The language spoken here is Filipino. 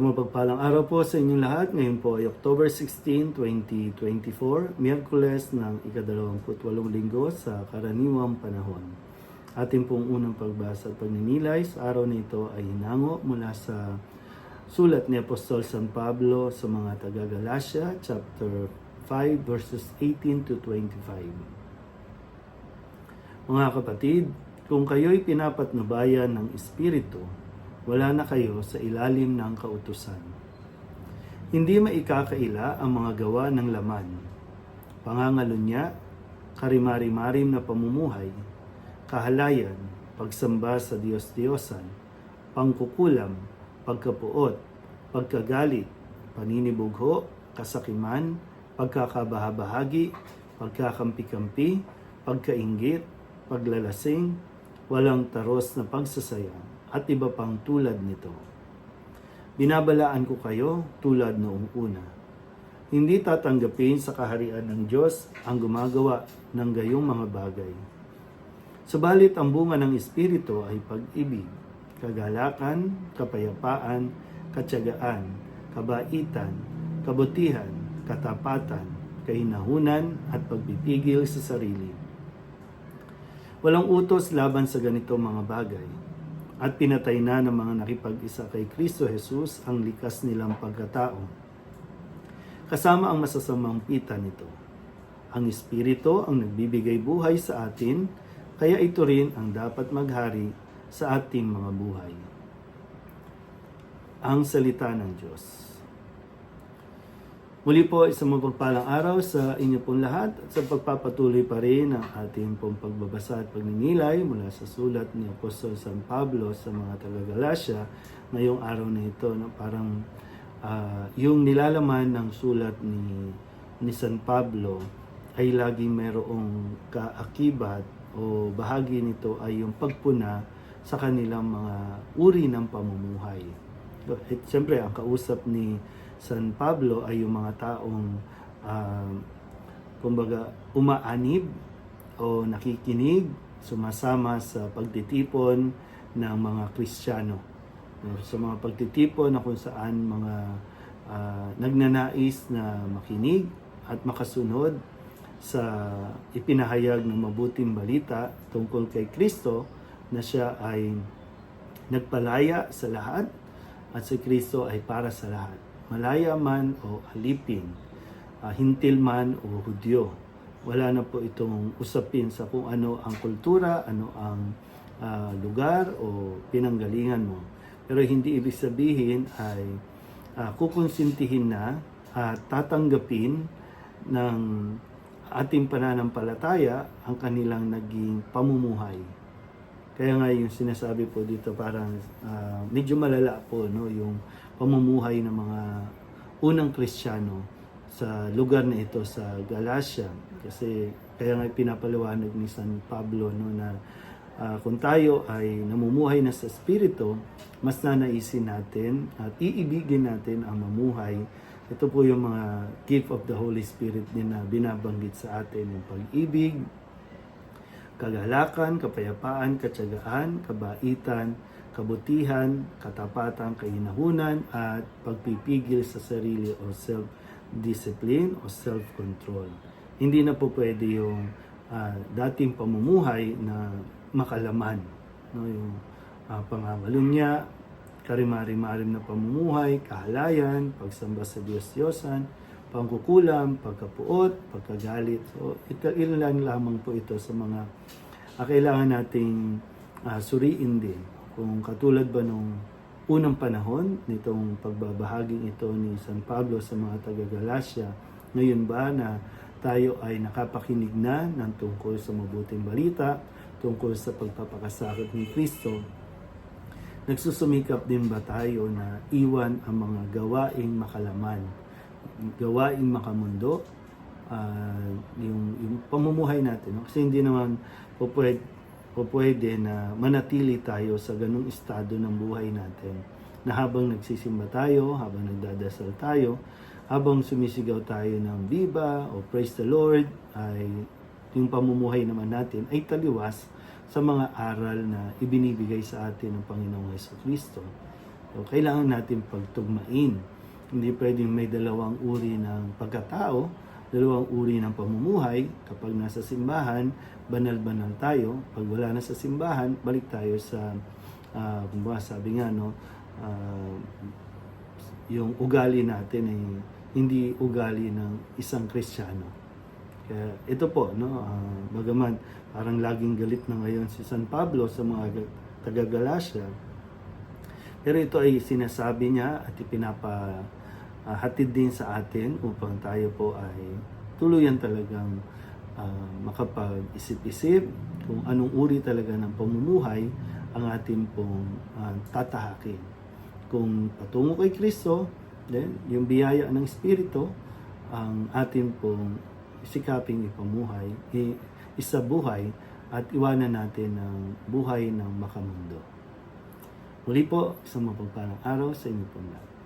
mapagpalang araw po sa inyong lahat. Ngayon po ay October 16, 2024, Miyerkules ng ikadalawamputwalong linggo sa karaniwang panahon. Ating pong unang pagbasa at pagninilay sa araw na ito ay hinango mula sa sulat ni Apostol San Pablo sa mga taga-Galacia, chapter 5, verses 18 to 25. Mga kapatid, kung kayo'y pinapatnubayan ng Espiritu, wala na kayo sa ilalim ng kautusan. Hindi maikakaila ang mga gawa ng laman. Pangangalunya, karimari-marim na pamumuhay, kahalayan, pagsamba sa Diyos-Diyosan, pangkukulam, pagkapuot, pagkagalit, paninibugho, kasakiman, pagkakabahabahagi, pagkakampi-kampi, pagkaingit, paglalasing, walang taros na pagsasayang, at iba pang tulad nito. Binabalaan ko kayo tulad noong una. Hindi tatanggapin sa kaharian ng Diyos ang gumagawa ng gayong mga bagay. Subalit ang bunga ng Espiritu ay pag-ibig, kagalakan, kapayapaan, katyagaan, kabaitan, kabutihan, katapatan, kahinahunan at pagpipigil sa sarili. Walang utos laban sa ganito mga bagay at pinatay na ng mga nakipag-isa kay Kristo Jesus ang likas nilang pagkatao. Kasama ang masasamang pita nito. Ang Espiritu ang nagbibigay buhay sa atin, kaya ito rin ang dapat maghari sa ating mga buhay. Ang Salita ng Diyos. Muli po, isang mapagpalang araw sa inyo pong lahat at sa pagpapatuloy pa rin ng ating pong pagbabasa at pagninilay mula sa sulat ni Apostol San Pablo sa mga taga-Galacia ngayong araw na ito. No? Parang ah, yung nilalaman ng sulat ni, ni San Pablo ay laging mayroong kaakibat o bahagi nito ay yung pagpuna sa kanilang mga uri ng pamumuhay. At siyempre, ang kausap ni San Pablo ay yung mga taong ah, kumbaga umaanib o nakikinig, sumasama sa pagtitipon ng mga Kristiyano. No, Sa mga pagtitipon na kung saan mga ah, nagnanais na makinig at makasunod sa ipinahayag ng mabuting balita tungkol kay Kristo na siya ay nagpalaya sa lahat at si Kristo ay para sa lahat. Malaya man o alipin, ah, hintil man o hudyo. Wala na po itong usapin sa kung ano ang kultura, ano ang ah, lugar o pinanggalingan mo. Pero hindi ibig sabihin ay ah, kukonsintihin na at tatanggapin ng ating pananampalataya ang kanilang naging pamumuhay. Kaya nga yung sinasabi po dito parang ah, medyo malala po no yung pamumuhay ng mga unang Kristiyano sa lugar na ito sa Galacia. Kasi kaya nga pinapaliwanag ni San Pablo no na ah, kung tayo ay namumuhay na sa espiritu mas nanaisin natin at iibigin natin ang mamuhay. Ito po yung mga gift of the Holy Spirit din na binabanggit sa atin yung pag-ibig, kagalakan, kapayapaan, katsagaan, kabaitan, kabutihan, katapatan, kahinahunan, at pagpipigil sa sarili o self-discipline o self-control. Hindi na po pwede yung ah, dating pamumuhay na makalaman. No? Yung uh, pangangalunya, karimari-marim na pamumuhay, kahalayan, pagsamba sa Diyos-Diyosan, pangkukulam, pagkapuot, pagkagalit. So, ito, ilan lamang po ito sa mga ah, kailangan nating ah, suriin din. Kung katulad ba nung unang panahon nitong pagbabahaging ito ni San Pablo sa mga taga-Galacia, ngayon ba na tayo ay nakapakinig na ng tungkol sa mabuting balita, tungkol sa pagpapakasakit ni Kristo, nagsusumikap din ba tayo na iwan ang mga gawaing makalaman, gawaing makamundo, ah, yung, yung pamumuhay natin. no? Kasi hindi naman po pwede, po pwede na manatili tayo sa ganung estado ng buhay natin na habang nagsisimba tayo, habang nagdadasal tayo, habang sumisigaw tayo ng Viva o Praise the Lord, ay yung pamumuhay naman natin ay taliwas sa mga aral na ibinibigay sa atin ng Panginoong Yeso Kristo. So, kailangan natin pagtugmain. Hindi pwedeng may dalawang uri ng pagkatao, dalawang uri ng pamumuhay. Kapag nasa simbahan, banal-banal tayo. Pag wala na sa simbahan, balik tayo sa, uh, kumbaga sabi nga, no, ah, yung ugali natin ay hindi ugali ng isang Kristiyano. Kaya ito po, no, ah, bagaman parang laging galit na ngayon si San Pablo sa mga ga- taga-Galacia, pero ito ay sinasabi niya at ipinapa ah, hatid din sa atin upang tayo po ay tuluyan talagang ah, makapag-isip-isip kung anong uri talaga ng pamumuhay ang ating pong ah, tatahakin. Kung patungo kay Kristo, then yung biyaya ng Espiritu, ang ating pong sikaping ipamuhay, i- isabuhay at iwanan natin ang buhay ng makamundo. Muli po, isang mapagpalang araw sa inyo po lahat.